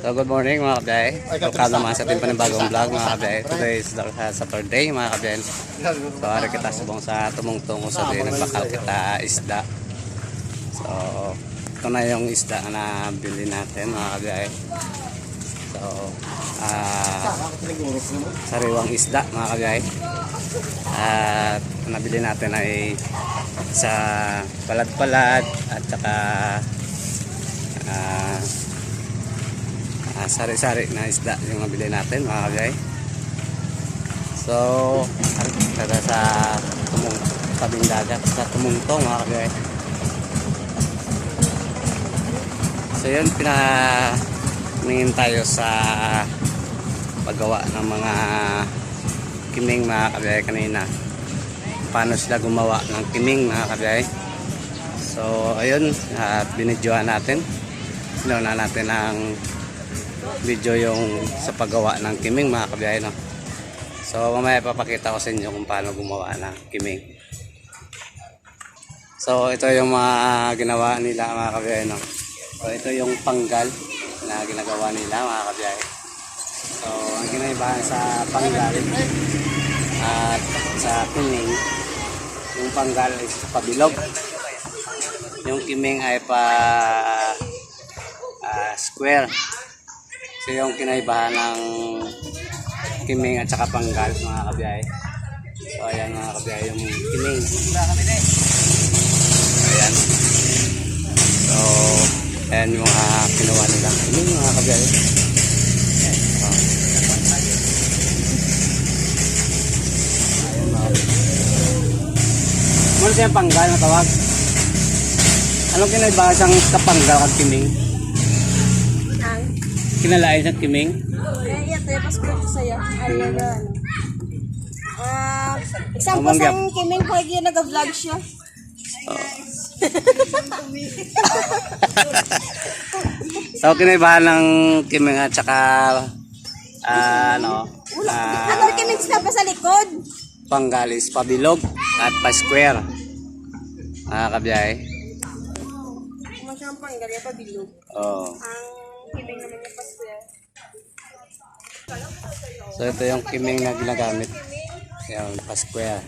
So good morning mga kabiyay. Welcome naman sa ating panibagong vlog mga kabiyay. Today is the uh, Saturday mga kabiyay. So ari kita subong sa tumungtong sa din nagbakal kita isda. So ito na yung isda na bili natin mga kabiyay. So ah sariwang isda mga kabiyay. At nabili natin ay sa palad-palad at saka ah, ah, sari-sari na isda yung nabili natin mga kabiyay. So, tara sa tumung tabing dagat sa tumungtong mga kabiyay. So yun, pinamingin tayo sa paggawa ng mga kiming mga kabiyay kanina. Paano sila gumawa ng kiming mga kabiyay. So, ayun, at binidyohan natin. Sinuna natin ng video yung sa paggawa ng kiming mga kabiyay. No? So, mamaya papakita ko sa inyo kung paano gumawa ng kiming. So, ito yung mga ginawa nila mga kabiyay. No? So, ito yung panggal na ginagawa nila mga kabiyay. So, ang ginaibahan sa panggal at sa kiming, yung panggal is pabilog. Yung kiming ay pa ah, square. So yung kinaibahan ng kiming at saka panggal mga kabiyay. So ayan mga kabiyay yung kiming. Ayan. So ayan yung mga kinuha nilang kiming mga kabiyay. Ano siya panggal na tawag? Anong kinaibahan siyang kapanggal kag kiming? Kinalain sa kiming? kaya iya tayo pas ko saya. Ay na Ah, example Umanggap. sa kiming ko ay nag-vlog siya. So, kinaibahan ng kiming at saka ah, ano, ah, Ano kiming sa pa sa likod? panggalis, pabilog at pa-square. Mga kabiyay. Kung siyang panggalya pa bilog. Oh. Ang kiming naman niya pa square. So, ito yung kiming na ginagamit. Yung pa-square.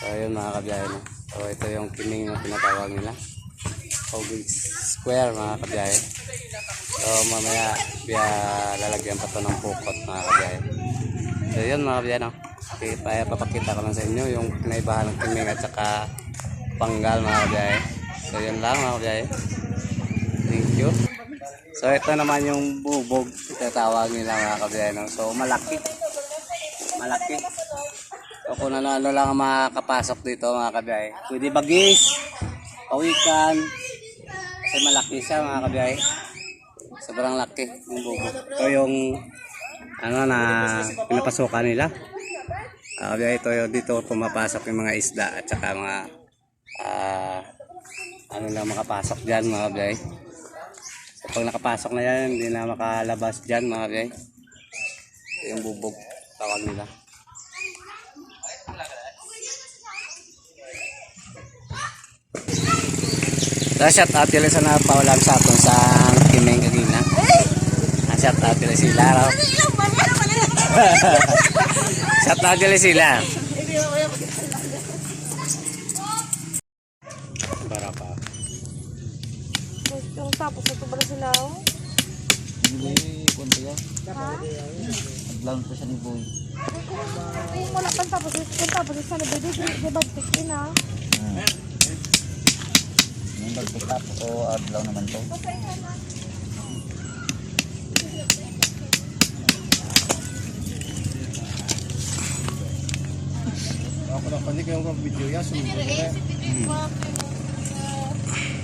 So, yun mga kabiyay. No? So, ito yung kiming na pinatawag nila. Hogan square mga kabiyay. So, mamaya, biya lalagyan pa to ng pukot mga kabiyay. So, yun mga kabiyay. No? Okay, pa, papakita ko lang sa inyo yung pinaibahan ng kiming at saka panggal mga kabiyay. So, yun lang mga kabiyay. Thank you. So, ito naman yung bubog. Itatawag nila mga kabiyay. No? So, malaki. Malaki. So, kung ano-ano lang ang makakapasok dito mga kabiyay. Pwede bagis, pawikan. Kasi malaki siya mga kabiyay. Sobrang laki yung bubog. Ito yung ano na pinapasukan nila. Uh, kabiyay, ito yung dito pumapasok yung mga isda at saka mga ah, ano lang makapasok dyan mga kabiyay. So, pag nakapasok na yan, hindi na makalabas dyan mga. Ito yung bubog, tawag nila. So, shout out nila sa napaulam sa aton sa Kimeng Kagina. Ah, shout out nila sila. shout out nila sila. Para pa. Yung tapos ito ba sila? oh? Hindi, kunti yan. Ha? Naglang ko siya ni Boy. Yung wala pang tapos yung tapos sa nabi di di ba tikin ha? Yung bagpitap ko, adlaw naman to. Ako na panik yung video ya, sumbo na.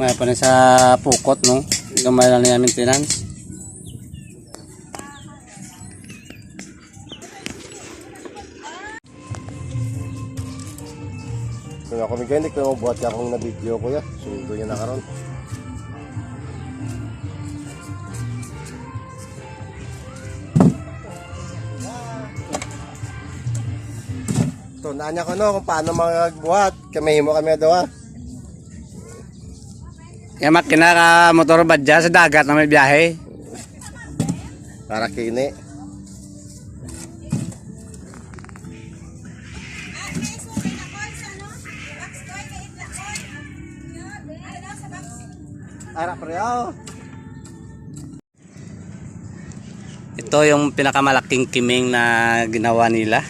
May pa rin sa pukot, no? Gamay lang niya maintenance. Kung ako hindi ko buhat ka akong na-video ko ya. Sundo niya na karon. So, naanya ko no kung paano magbuhat. Kami mo kami daw ah. Yung makina ka motor ba dyan sa dagat na may biyahe? Para kini. Ara preo. Ito yung pinakamalaking kiming na ginawa nila.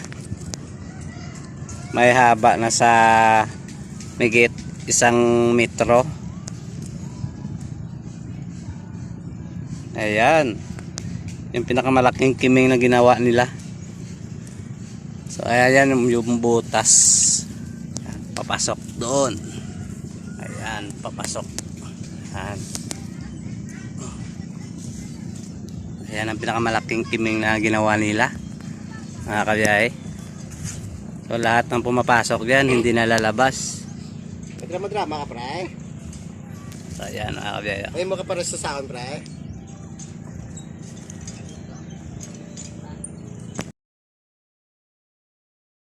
May haba na sa migit isang metro. Ayan. Yung pinakamalaking kiming na ginawa nila. So ayan yung, butas. Ayan, papasok doon. Ayan, papasok. Ayan. Ayan ang pinakamalaking kiming na ginawa nila. Mga kabiyahe. So lahat ng pumapasok diyan hindi na lalabas. Drama-drama ka pre. So ayan mga kabiyahe. Ay mo ka para sa sakon pre.